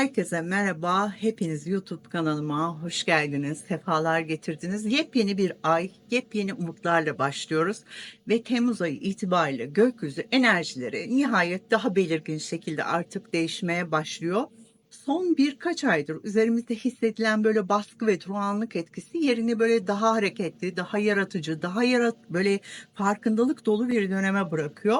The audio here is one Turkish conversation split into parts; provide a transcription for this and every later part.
Herkese merhaba. Hepiniz YouTube kanalıma hoş geldiniz. Sefalar getirdiniz. Yepyeni bir ay, yepyeni umutlarla başlıyoruz. Ve Temmuz ayı itibariyle gökyüzü enerjileri nihayet daha belirgin şekilde artık değişmeye başlıyor. Son birkaç aydır üzerimizde hissedilen böyle baskı ve durağanlık etkisi yerini böyle daha hareketli, daha yaratıcı, daha yarat böyle farkındalık dolu bir döneme bırakıyor.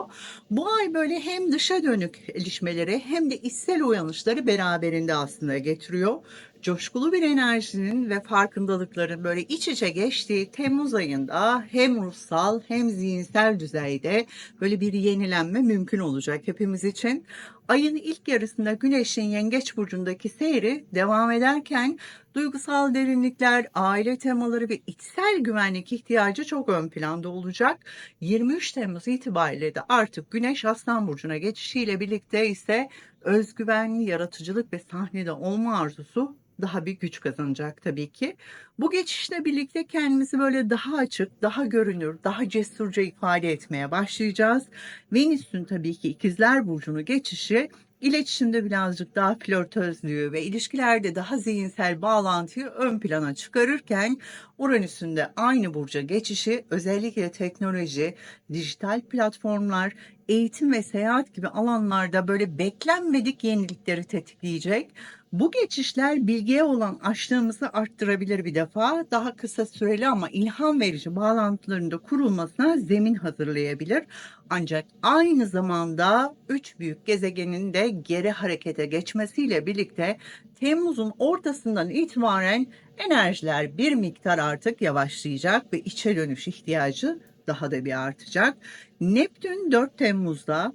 Bu ay böyle hem dışa dönük gelişmeleri hem de içsel uyanışları beraberinde aslında getiriyor. Coşkulu bir enerjinin ve farkındalıkların böyle iç içe geçtiği Temmuz ayında hem ruhsal hem zihinsel düzeyde böyle bir yenilenme mümkün olacak hepimiz için. Ayın ilk yarısında Güneş'in Yengeç burcundaki seyri devam ederken duygusal derinlikler, aile temaları ve içsel güvenlik ihtiyacı çok ön planda olacak. 23 Temmuz itibariyle de artık Güneş Aslan burcuna geçişiyle birlikte ise özgüvenli yaratıcılık ve sahnede olma arzusu daha bir güç kazanacak tabii ki. Bu geçişle birlikte kendimizi böyle daha açık, daha görünür, daha cesurca ifade etmeye başlayacağız. Venüs'ün tabii ki ikizler burcunu geçişi iletişimde birazcık daha flörtözlüğü ve ilişkilerde daha zihinsel bağlantıyı ön plana çıkarırken Uranüs'ün de aynı burca geçişi özellikle teknoloji, dijital platformlar, eğitim ve seyahat gibi alanlarda böyle beklenmedik yenilikleri tetikleyecek. Bu geçişler bilgiye olan açlığımızı arttırabilir bir defa. Daha kısa süreli ama ilham verici bağlantıların da kurulmasına zemin hazırlayabilir. Ancak aynı zamanda üç büyük gezegenin de geri harekete geçmesiyle birlikte Temmuz'un ortasından itibaren enerjiler bir miktar artık yavaşlayacak ve içe dönüş ihtiyacı daha da bir artacak. Neptün 4 Temmuz'da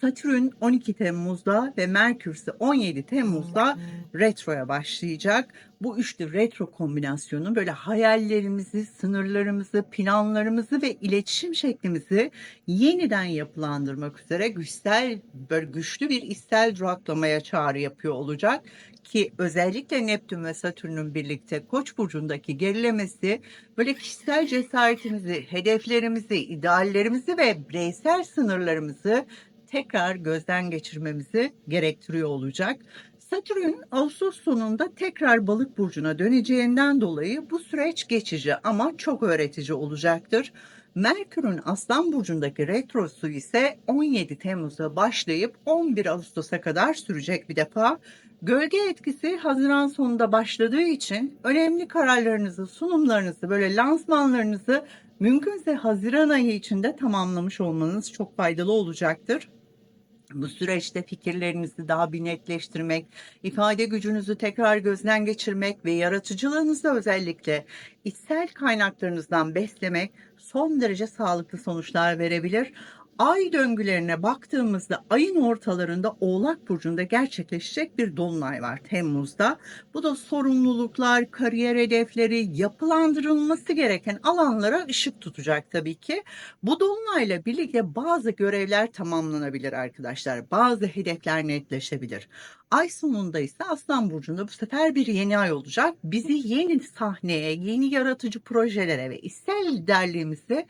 Satürn 12 Temmuz'da ve Merkür ise 17 Temmuz'da retroya başlayacak. Bu üçlü retro kombinasyonu böyle hayallerimizi, sınırlarımızı, planlarımızı ve iletişim şeklimizi yeniden yapılandırmak üzere güçsel, böyle güçlü bir içsel duraklamaya çağrı yapıyor olacak ki özellikle Neptün ve Satürn'ün birlikte Koç burcundaki gerilemesi böyle kişisel cesaretimizi, hedeflerimizi, ideallerimizi ve bireysel sınırlarımızı tekrar gözden geçirmemizi gerektiriyor olacak. Satürn Ağustos sonunda tekrar balık burcuna döneceğinden dolayı bu süreç geçici ama çok öğretici olacaktır. Merkür'ün Aslan burcundaki retrosu ise 17 Temmuz'da başlayıp 11 Ağustos'a kadar sürecek bir defa. Gölge etkisi Haziran sonunda başladığı için önemli kararlarınızı, sunumlarınızı, böyle lansmanlarınızı mümkünse Haziran ayı içinde tamamlamış olmanız çok faydalı olacaktır. Bu süreçte fikirlerinizi daha bir netleştirmek, ifade gücünüzü tekrar gözden geçirmek ve yaratıcılığınızı özellikle içsel kaynaklarınızdan beslemek son derece sağlıklı sonuçlar verebilir ay döngülerine baktığımızda ayın ortalarında Oğlak Burcu'nda gerçekleşecek bir dolunay var Temmuz'da. Bu da sorumluluklar, kariyer hedefleri, yapılandırılması gereken alanlara ışık tutacak tabii ki. Bu dolunayla birlikte bazı görevler tamamlanabilir arkadaşlar. Bazı hedefler netleşebilir. Ay sonunda ise Aslan Burcu'nda bu sefer bir yeni ay olacak. Bizi yeni sahneye, yeni yaratıcı projelere ve içsel liderliğimizi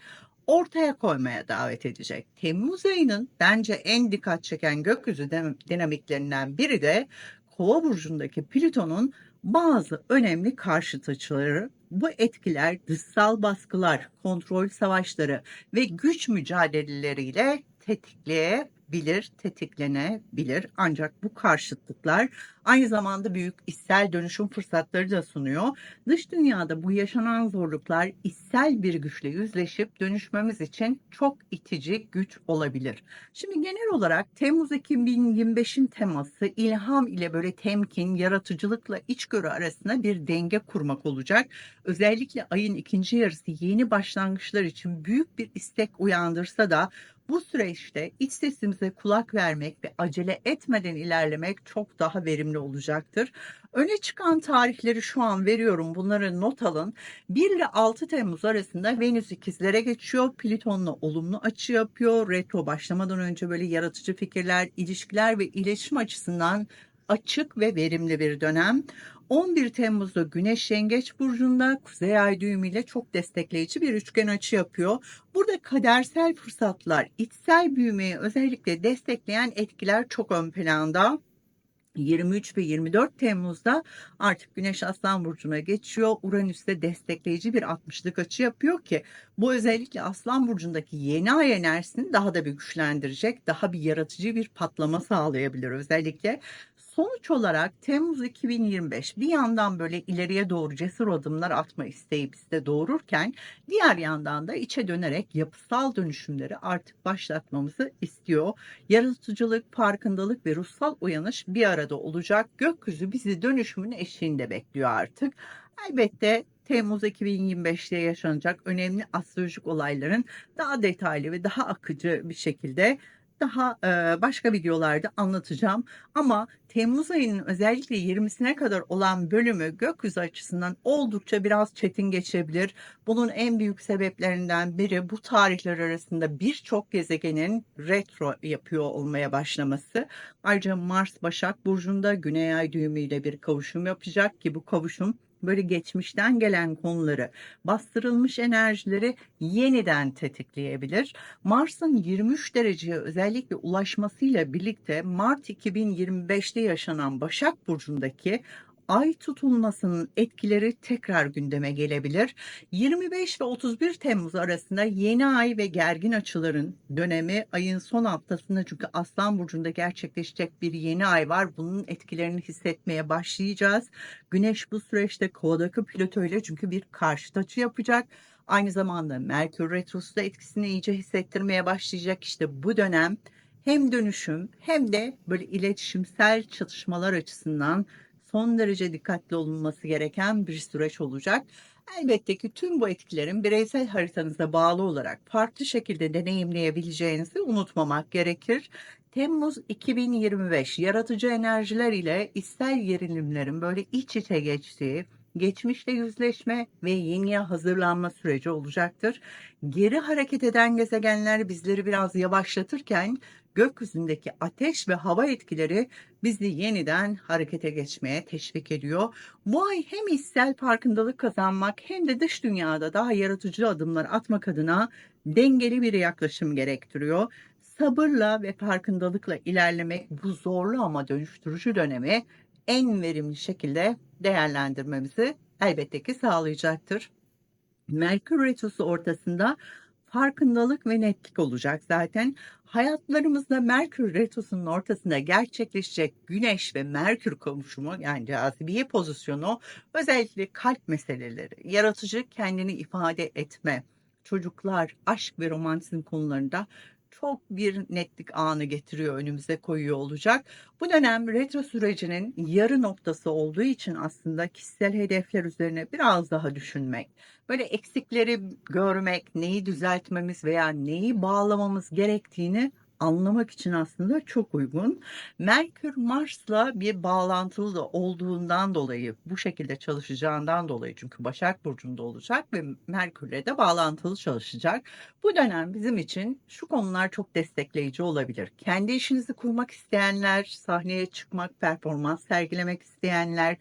ortaya koymaya davet edecek. Temmuz ayının bence en dikkat çeken gökyüzü dinamiklerinden biri de Kova burcundaki Plüton'un bazı önemli karşıt açıları. Bu etkiler dışsal baskılar, kontrol savaşları ve güç mücadeleleriyle tetikleyebilir bilir, tetiklenebilir. Ancak bu karşıtlıklar aynı zamanda büyük içsel dönüşüm fırsatları da sunuyor. Dış dünyada bu yaşanan zorluklar içsel bir güçle yüzleşip dönüşmemiz için çok itici güç olabilir. Şimdi genel olarak Temmuz 2025'in teması ilham ile böyle temkin, yaratıcılıkla içgörü arasında bir denge kurmak olacak. Özellikle ayın ikinci yarısı yeni başlangıçlar için büyük bir istek uyandırsa da bu süreçte iç sesimize kulak vermek ve acele etmeden ilerlemek çok daha verimli olacaktır. Öne çıkan tarihleri şu an veriyorum. Bunları not alın. 1 ile 6 Temmuz arasında Venüs ikizlere geçiyor. Plüton'la olumlu açı yapıyor. Retro başlamadan önce böyle yaratıcı fikirler, ilişkiler ve iletişim açısından açık ve verimli bir dönem. 11 Temmuz'da Güneş Yengeç Burcu'nda Kuzey Ay düğümüyle çok destekleyici bir üçgen açı yapıyor. Burada kadersel fırsatlar, içsel büyümeyi özellikle destekleyen etkiler çok ön planda. 23 ve 24 Temmuz'da artık Güneş Aslan Burcu'na geçiyor. Uranüs'te destekleyici bir 60'lık açı yapıyor ki bu özellikle Aslan Burcu'ndaki yeni ay enerjisini daha da bir güçlendirecek. Daha bir yaratıcı bir patlama sağlayabilir özellikle. Sonuç olarak Temmuz 2025 bir yandan böyle ileriye doğru cesur adımlar atma isteği bizde doğururken diğer yandan da içe dönerek yapısal dönüşümleri artık başlatmamızı istiyor. Yaratıcılık, farkındalık ve ruhsal uyanış bir arada olacak. Gökyüzü bizi dönüşümün eşiğinde bekliyor artık. Elbette Temmuz 2025'te yaşanacak önemli astrolojik olayların daha detaylı ve daha akıcı bir şekilde daha başka videolarda anlatacağım. Ama Temmuz ayının özellikle 20'sine kadar olan bölümü gökyüzü açısından oldukça biraz çetin geçebilir. Bunun en büyük sebeplerinden biri bu tarihler arasında birçok gezegenin retro yapıyor olmaya başlaması. Ayrıca Mars Başak Burcu'nda Güney Ay düğümüyle bir kavuşum yapacak ki bu kavuşum böyle geçmişten gelen konuları, bastırılmış enerjileri yeniden tetikleyebilir. Mars'ın 23 dereceye özellikle ulaşmasıyla birlikte Mart 2025'te yaşanan Başak Burcu'ndaki ay tutulmasının etkileri tekrar gündeme gelebilir. 25 ve 31 Temmuz arasında yeni ay ve gergin açıların dönemi ayın son haftasında çünkü Aslan Burcu'nda gerçekleşecek bir yeni ay var. Bunun etkilerini hissetmeye başlayacağız. Güneş bu süreçte kovadaki Plüto ile çünkü bir karşıt açı yapacak. Aynı zamanda Merkür Retrosu da etkisini iyice hissettirmeye başlayacak. İşte bu dönem hem dönüşüm hem de böyle iletişimsel çatışmalar açısından son derece dikkatli olunması gereken bir süreç olacak. Elbette ki tüm bu etkilerin bireysel haritanıza bağlı olarak farklı şekilde deneyimleyebileceğinizi unutmamak gerekir. Temmuz 2025 yaratıcı enerjiler ile ister gerilimlerin böyle iç içe geçtiği, geçmişle yüzleşme ve yeniye hazırlanma süreci olacaktır. Geri hareket eden gezegenler bizleri biraz yavaşlatırken gökyüzündeki ateş ve hava etkileri bizi yeniden harekete geçmeye teşvik ediyor. Bu ay hem içsel farkındalık kazanmak hem de dış dünyada daha yaratıcı adımlar atmak adına dengeli bir yaklaşım gerektiriyor. Sabırla ve farkındalıkla ilerlemek bu zorlu ama dönüştürücü dönemi en verimli şekilde değerlendirmemizi elbette ki sağlayacaktır. Merkür Retrosu ortasında farkındalık ve netlik olacak zaten. Hayatlarımızda Merkür Retrosu'nun ortasında gerçekleşecek Güneş ve Merkür kavuşumu yani cazibiye pozisyonu özellikle kalp meseleleri, yaratıcı kendini ifade etme, çocuklar, aşk ve romantizm konularında çok bir netlik anı getiriyor önümüze koyuyor olacak. Bu dönem retro sürecinin yarı noktası olduğu için aslında kişisel hedefler üzerine biraz daha düşünmek, böyle eksikleri görmek, neyi düzeltmemiz veya neyi bağlamamız gerektiğini anlamak için aslında çok uygun. Merkür Mars'la bir bağlantılı da olduğundan dolayı bu şekilde çalışacağından dolayı çünkü Başak Burcu'nda olacak ve Merkür'le de bağlantılı çalışacak. Bu dönem bizim için şu konular çok destekleyici olabilir. Kendi işinizi kurmak isteyenler, sahneye çıkmak, performans sergilemek isteyenler,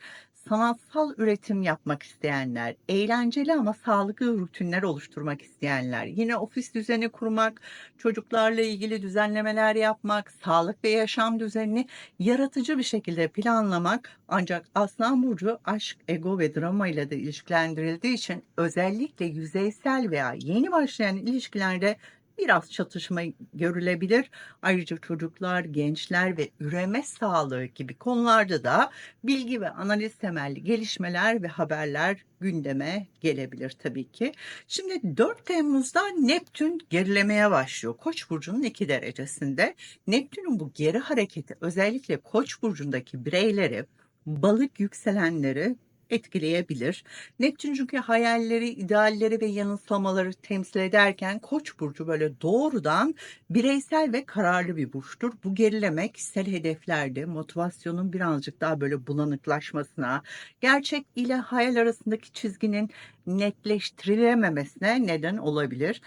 sanatsal üretim yapmak isteyenler, eğlenceli ama sağlıklı rutinler oluşturmak isteyenler, yine ofis düzeni kurmak, çocuklarla ilgili düzenlemeler yapmak, sağlık ve yaşam düzenini yaratıcı bir şekilde planlamak ancak Aslan Burcu aşk, ego ve drama ile de ilişkilendirildiği için özellikle yüzeysel veya yeni başlayan ilişkilerde biraz çatışma görülebilir. Ayrıca çocuklar, gençler ve üreme sağlığı gibi konularda da bilgi ve analiz temelli gelişmeler ve haberler gündeme gelebilir tabii ki. Şimdi 4 Temmuz'da Neptün gerilemeye başlıyor. Koç burcunun 2 derecesinde. Neptün'ün bu geri hareketi özellikle Koç burcundaki bireyleri balık yükselenleri etkileyebilir. Neptün çünkü hayalleri, idealleri ve yanılsamaları temsil ederken Koç burcu böyle doğrudan bireysel ve kararlı bir burçtur. Bu gerileme kişisel hedeflerde motivasyonun birazcık daha böyle bulanıklaşmasına, gerçek ile hayal arasındaki çizginin netleştirilememesine neden olabilir.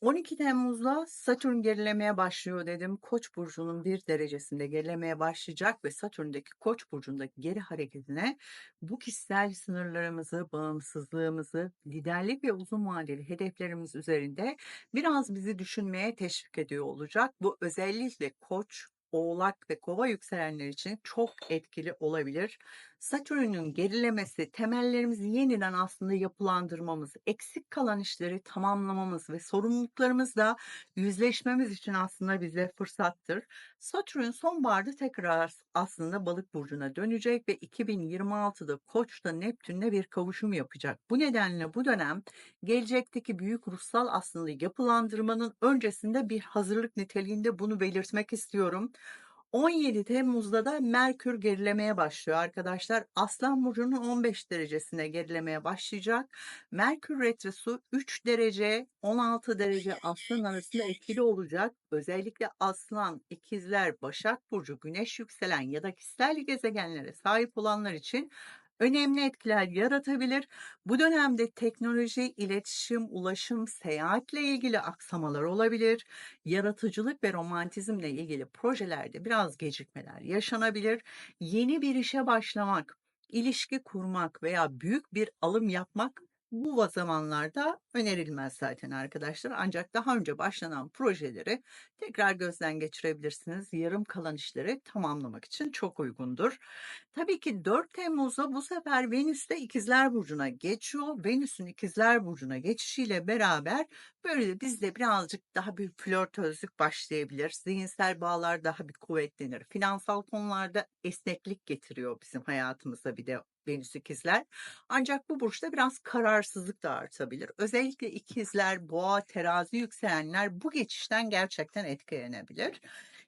12 Temmuz'da Satürn gerilemeye başlıyor dedim. Koç burcunun bir derecesinde gerilemeye başlayacak ve Satürn'deki Koç burcundaki geri hareketine bu kişisel sınırlarımızı, bağımsızlığımızı, liderlik ve uzun vadeli hedeflerimiz üzerinde biraz bizi düşünmeye teşvik ediyor olacak. Bu özellikle Koç Oğlak ve Kova yükselenler için çok etkili olabilir. Satürn'ün gerilemesi temellerimizi yeniden aslında yapılandırmamız, eksik kalan işleri tamamlamamız ve sorumluluklarımızla yüzleşmemiz için aslında bize fırsattır. Satürn sonbaharda tekrar aslında balık burcuna dönecek ve 2026'da Koç'ta Neptün'le bir kavuşum yapacak. Bu nedenle bu dönem gelecekteki büyük ruhsal aslında yapılandırmanın öncesinde bir hazırlık niteliğinde bunu belirtmek istiyorum. 17 Temmuz'da da Merkür gerilemeye başlıyor arkadaşlar. Aslan Burcu'nun 15 derecesine gerilemeye başlayacak. Merkür Retrosu 3 derece 16 derece Aslan arasında etkili olacak. Özellikle Aslan, İkizler, Başak Burcu, Güneş yükselen ya da kişisel gezegenlere sahip olanlar için önemli etkiler yaratabilir. Bu dönemde teknoloji, iletişim, ulaşım, seyahatle ilgili aksamalar olabilir. Yaratıcılık ve romantizmle ilgili projelerde biraz gecikmeler yaşanabilir. Yeni bir işe başlamak, ilişki kurmak veya büyük bir alım yapmak bu zamanlarda önerilmez zaten arkadaşlar. Ancak daha önce başlanan projeleri tekrar gözden geçirebilirsiniz. Yarım kalan işleri tamamlamak için çok uygundur. Tabii ki 4 Temmuz'da bu sefer Venüs de İkizler Burcu'na geçiyor. Venüs'ün İkizler Burcu'na geçişiyle beraber böyle bizde birazcık daha bir flörtözlük başlayabilir. Zihinsel bağlar daha bir kuvvetlenir. Finansal konularda esneklik getiriyor bizim hayatımıza bir de Venüs ikizler. Ancak bu burçta biraz kararsızlık da artabilir. Özellikle ikizler, boğa, terazi yükselenler bu geçişten gerçekten etkilenebilir.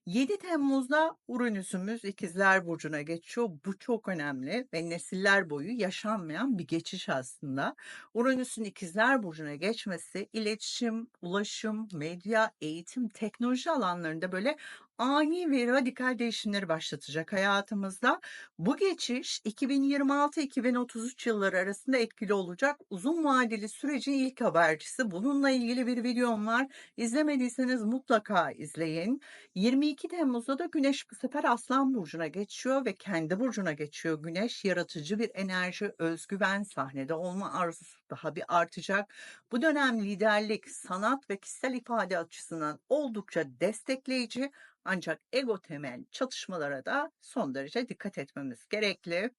7 Temmuz'da Uranüs'ümüz ikizler burcuna geçiyor. Bu çok önemli ve nesiller boyu yaşanmayan bir geçiş aslında. Uranüs'ün ikizler burcuna geçmesi iletişim, ulaşım, medya, eğitim, teknoloji alanlarında böyle ani ve radikal değişimleri başlatacak hayatımızda. Bu geçiş 2026-2033 yılları arasında etkili olacak. Uzun vadeli sürecin ilk habercisi. Bununla ilgili bir videom var. İzlemediyseniz mutlaka izleyin. 22 Temmuz'da da Güneş bu sefer Aslan Burcu'na geçiyor ve kendi burcuna geçiyor. Güneş yaratıcı bir enerji, özgüven, sahnede olma arzusu daha bir artacak. Bu dönem liderlik, sanat ve kişisel ifade açısından oldukça destekleyici ancak ego temel çatışmalara da son derece dikkat etmemiz gerekli.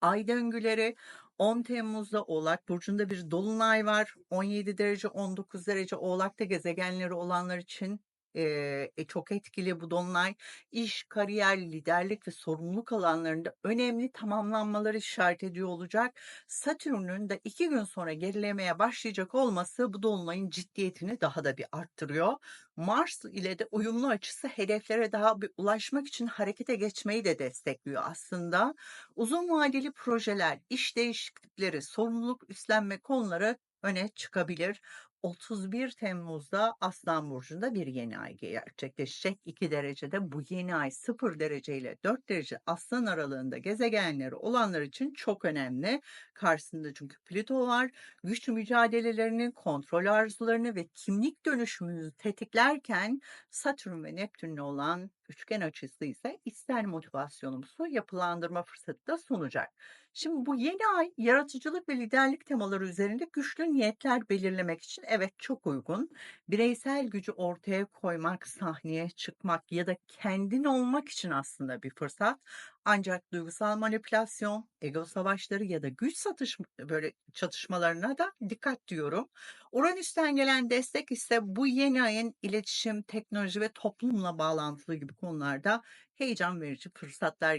Ay döngüleri 10 Temmuz'da Oğlak Burcu'nda bir dolunay var. 17 derece 19 derece Oğlak'ta gezegenleri olanlar için e, çok etkili bu dolunay. İş, kariyer, liderlik ve sorumluluk alanlarında önemli tamamlanmaları işaret ediyor olacak. Satürn'ün de iki gün sonra gerilemeye başlayacak olması bu dolunayın ciddiyetini daha da bir arttırıyor. Mars ile de uyumlu açısı hedeflere daha bir ulaşmak için harekete geçmeyi de destekliyor aslında. Uzun vadeli projeler, iş değişiklikleri, sorumluluk üstlenme konuları öne çıkabilir. 31 Temmuz'da Aslan Burcu'nda bir yeni ay gerçekleşecek. 2 derecede bu yeni ay 0 derece ile 4 derece Aslan aralığında gezegenleri olanlar için çok önemli. Karşısında çünkü Plüto var. Güç mücadelelerini, kontrol arzularını ve kimlik dönüşümünü tetiklerken Satürn ve Neptün'le olan üçgen açısı ise ister motivasyonumuzu yapılandırma fırsatı da sunacak. Şimdi bu yeni ay yaratıcılık ve liderlik temaları üzerinde güçlü niyetler belirlemek için evet çok uygun. Bireysel gücü ortaya koymak, sahneye çıkmak ya da kendin olmak için aslında bir fırsat. Ancak duygusal manipülasyon, ego savaşları ya da güç satış böyle çatışmalarına da dikkat diyorum. Uranüs'ten gelen destek ise bu yeni ayın iletişim, teknoloji ve toplumla bağlantılı gibi konularda heyecan verici fırsatlar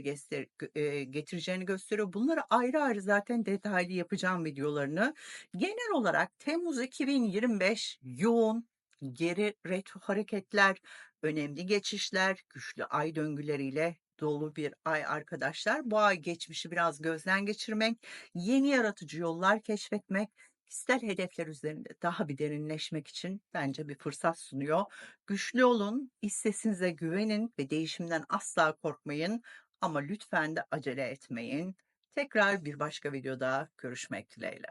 e, getireceğini gösteriyor. Bunları ayrı ayrı zaten detaylı yapacağım videolarını. Genel olarak Temmuz 2025 yoğun, geri retro hareketler, önemli geçişler, güçlü ay döngüleriyle dolu bir ay arkadaşlar. Bu ay geçmişi biraz gözden geçirmek, yeni yaratıcı yollar keşfetmek, kişisel hedefler üzerinde daha bir derinleşmek için bence bir fırsat sunuyor. Güçlü olun, iç sesinize güvenin ve değişimden asla korkmayın ama lütfen de acele etmeyin. Tekrar bir başka videoda görüşmek dileğiyle.